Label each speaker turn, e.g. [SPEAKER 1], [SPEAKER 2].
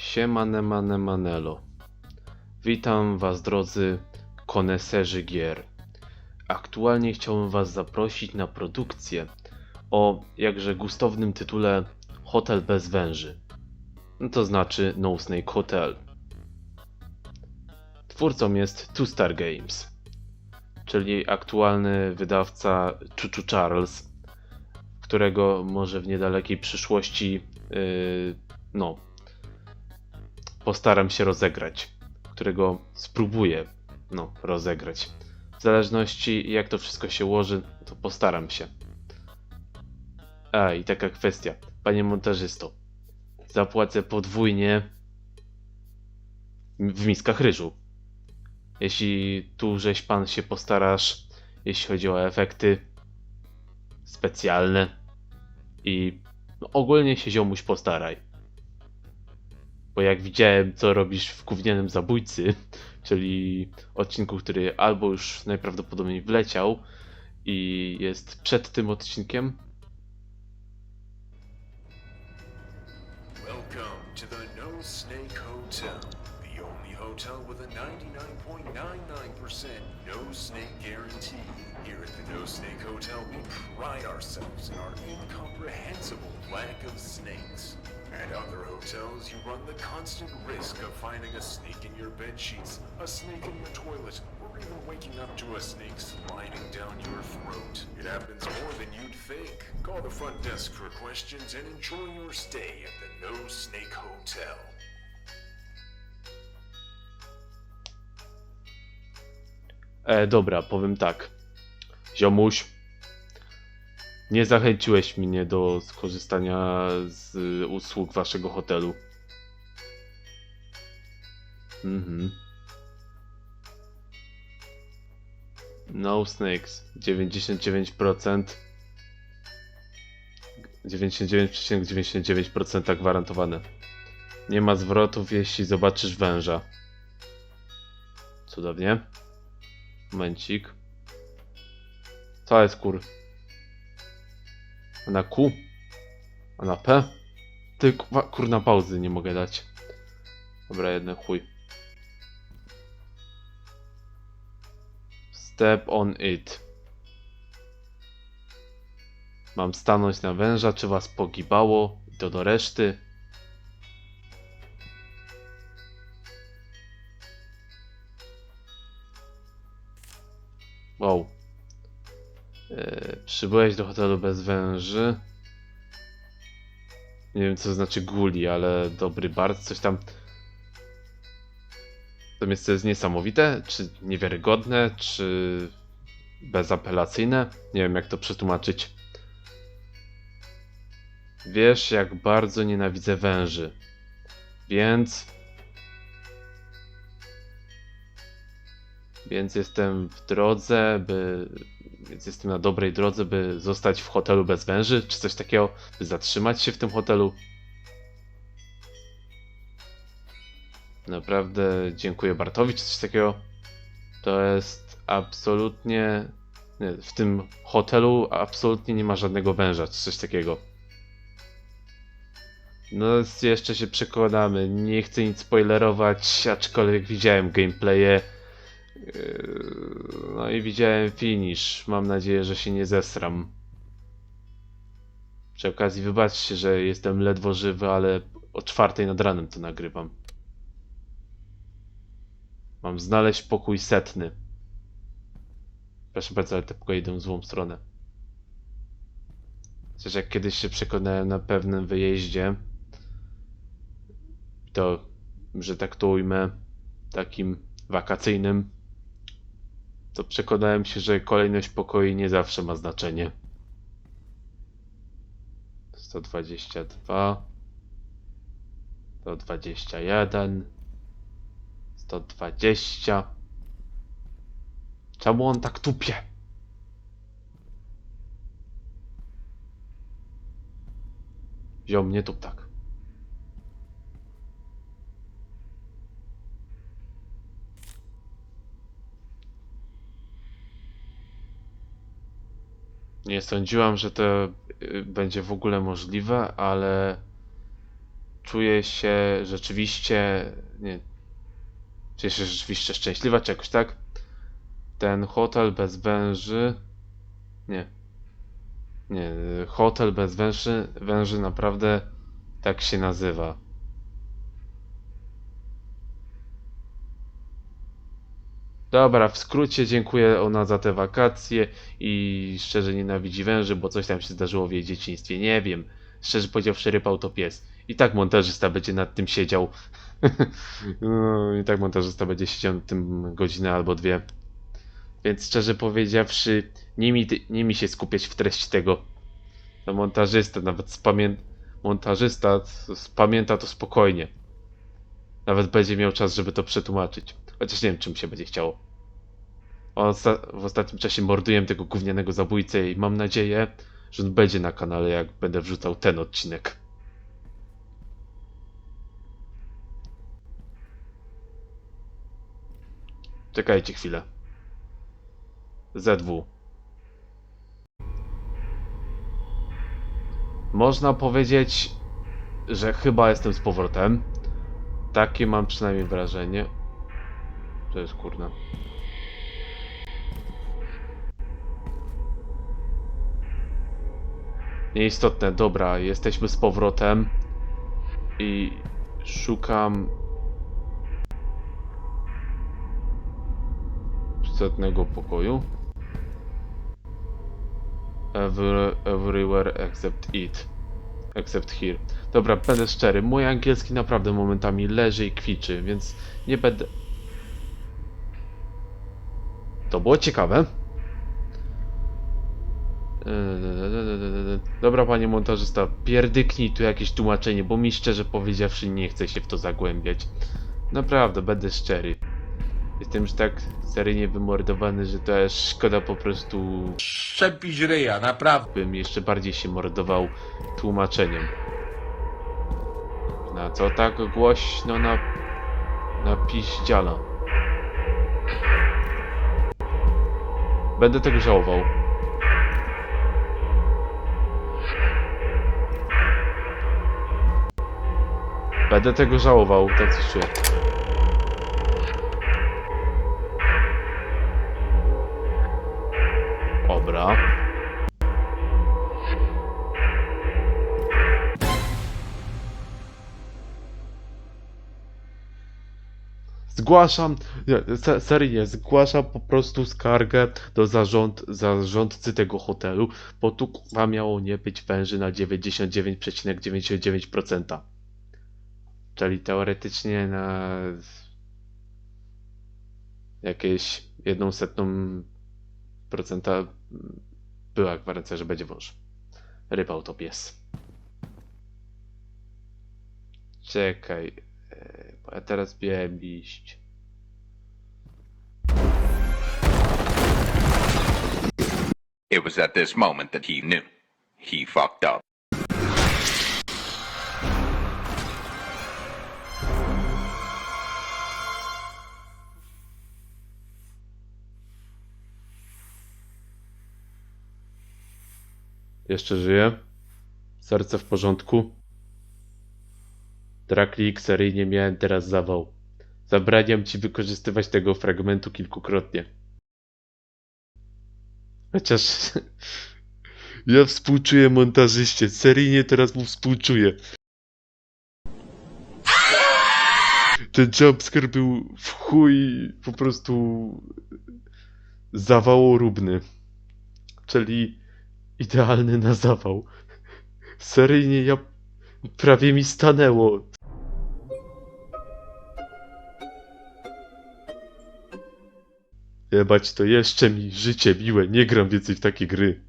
[SPEAKER 1] Siemane mane manelo. Witam was drodzy koneserzy gier. Aktualnie chciałbym was zaprosić na produkcję o jakże gustownym tytule Hotel bez węży. To znaczy No Snake Hotel. Twórcą jest Two Star Games, czyli aktualny wydawca Chuchu Charles, którego może w niedalekiej przyszłości yy, no, postaram się rozegrać, którego spróbuję no, rozegrać. W zależności jak to wszystko się ułoży, to postaram się. A i taka kwestia, panie montażysto, zapłacę podwójnie w miskach ryżu. Jeśli tu żeś pan się postarasz, jeśli chodzi o efekty specjalne i no, ogólnie się ziomuś postaraj. Bo jak widziałem, co robisz w gównianym zabójcy, czyli odcinku, który albo już najprawdopodobniej wleciał i jest przed tym odcinkiem,
[SPEAKER 2] Welcome to the No Snake Hotel, the only hotel with a 99.99% no snake guarantee. Here at the No Snake Hotel, we pride ourselves in our incomprehensible lack of snakes. At other hotels, you run the constant risk of finding a snake in your bed sheets, a snake in your toilet, or even waking up to a snake sliding down your throat. It happens more than you'd think. Call the front desk for questions and enjoy your stay at the No Snake Hotel.
[SPEAKER 1] E, dobra, powiem tak. Ziomuś, nie zachęciłeś mnie do skorzystania z usług waszego hotelu. Mhm. No Snakes 99% 99,99% gwarantowane. Nie ma zwrotów, jeśli zobaczysz węża. Cudownie. Momencik. Co jest kur? Na Q? A na P? Ty kurwa, kur na pauzy nie mogę dać. Dobra, jeden chuj. Step on it. Mam stanąć na węża, czy was pogibało? I to do reszty. Wow. Yy, przybyłeś do hotelu bez węży. Nie wiem, co znaczy guli, ale dobry bar, coś tam. To miejsce jest niesamowite, czy niewiarygodne, czy bezapelacyjne. Nie wiem, jak to przetłumaczyć. Wiesz, jak bardzo nienawidzę węży. Więc Więc jestem w drodze, by. Więc jestem na dobrej drodze, by zostać w hotelu bez węży, czy coś takiego, by zatrzymać się w tym hotelu. Naprawdę dziękuję Bartowi, czy coś takiego. To jest absolutnie. Nie, w tym hotelu absolutnie nie ma żadnego węża, czy coś takiego. No, jeszcze się przekonamy. Nie chcę nic spoilerować, aczkolwiek widziałem gameplaye. Yy, No i widziałem finish. Mam nadzieję, że się nie zesram. Przy okazji wybaczcie, że jestem ledwo żywy, ale o czwartej nad ranem to nagrywam. Mam znaleźć pokój setny. Proszę bardzo, ale te pokoje idą w złą stronę. Chociaż jak kiedyś się przekonałem na pewnym wyjeździe, to, że tak to ujmę, takim wakacyjnym, to przekonałem się, że kolejność pokoi nie zawsze ma znaczenie. 122 121 120 Czemu on tak tupie? Wziął mnie tup tak. Nie sądziłam, że to y, będzie w ogóle możliwe, ale czuję się rzeczywiście, nie, czuję się rzeczywiście szczęśliwa, czy jakoś tak. Ten hotel bez węży, nie, nie, hotel bez węży, węży naprawdę tak się nazywa. Dobra, w skrócie dziękuję ona za te wakacje i szczerze nienawidzi węży, bo coś tam się zdarzyło w jej dzieciństwie. Nie wiem. Szczerze powiedziawszy, rypał to pies. I tak montażysta będzie nad tym siedział. no, I tak montażysta będzie siedział nad tym godzinę albo dwie. Więc szczerze powiedziawszy, nie mi, nie mi się skupiać w treści tego. To montażysta, nawet spamię... montażysta spamięta to spokojnie. Nawet będzie miał czas, żeby to przetłumaczyć. Chociaż nie wiem, czym się będzie chciało. Osta- w ostatnim czasie morduję tego gównianego zabójcę i mam nadzieję, że on będzie na kanale, jak będę wrzucał ten odcinek. Czekajcie chwilę. ZW. Można powiedzieć, że chyba jestem z powrotem. Takie mam przynajmniej wrażenie. To jest kurna. Nieistotne, dobra, jesteśmy z powrotem i szukam setnego pokoju. Every, everywhere except it. Except here. Dobra, będę szczery, mój angielski naprawdę momentami leży i kwiczy, więc nie będę... To było ciekawe. Dobra, panie montażysta, pierdyknij tu jakieś tłumaczenie, bo mi szczerze powiedziawszy nie chce się w to zagłębiać. Naprawdę, będę szczery. Jestem już tak seryjnie wymordowany, że to aż szkoda po prostu,
[SPEAKER 3] Szczepić ryja, naprawdę.
[SPEAKER 1] bym jeszcze bardziej się mordował tłumaczeniem. Na co tak głośno na... na piździala? Będę tego żałował. Będę tego żałował, tak coś czuję. Zgłaszam, se, seryjnie, zgłaszam po prostu skargę do zarząd, zarządcy tego hotelu, bo tu kurwa miało nie być węży na 99,99%. Czyli teoretycznie na jakieś jedną setną procenta była gwarancja, że będzie wąż. Rybał to pies. Czekaj. e, Bo ja teraz miałem iść.
[SPEAKER 4] It was at this moment that he knew. He fucked up.
[SPEAKER 1] Jeszcze żyję. Serce w porządku. Draklik seryjnie miałem teraz zawał. Zabraniam ci wykorzystywać tego fragmentu kilkukrotnie. Chociaż ja współczuję montażyście. Seryjnie teraz mu współczuję. Ten jumpscare był w chuj po prostu zawałoróbny. Czyli idealny na zawał. Seryjnie ja prawie mi stanęło. Jebać to jeszcze mi życie miłe, nie gram więcej w takie gry.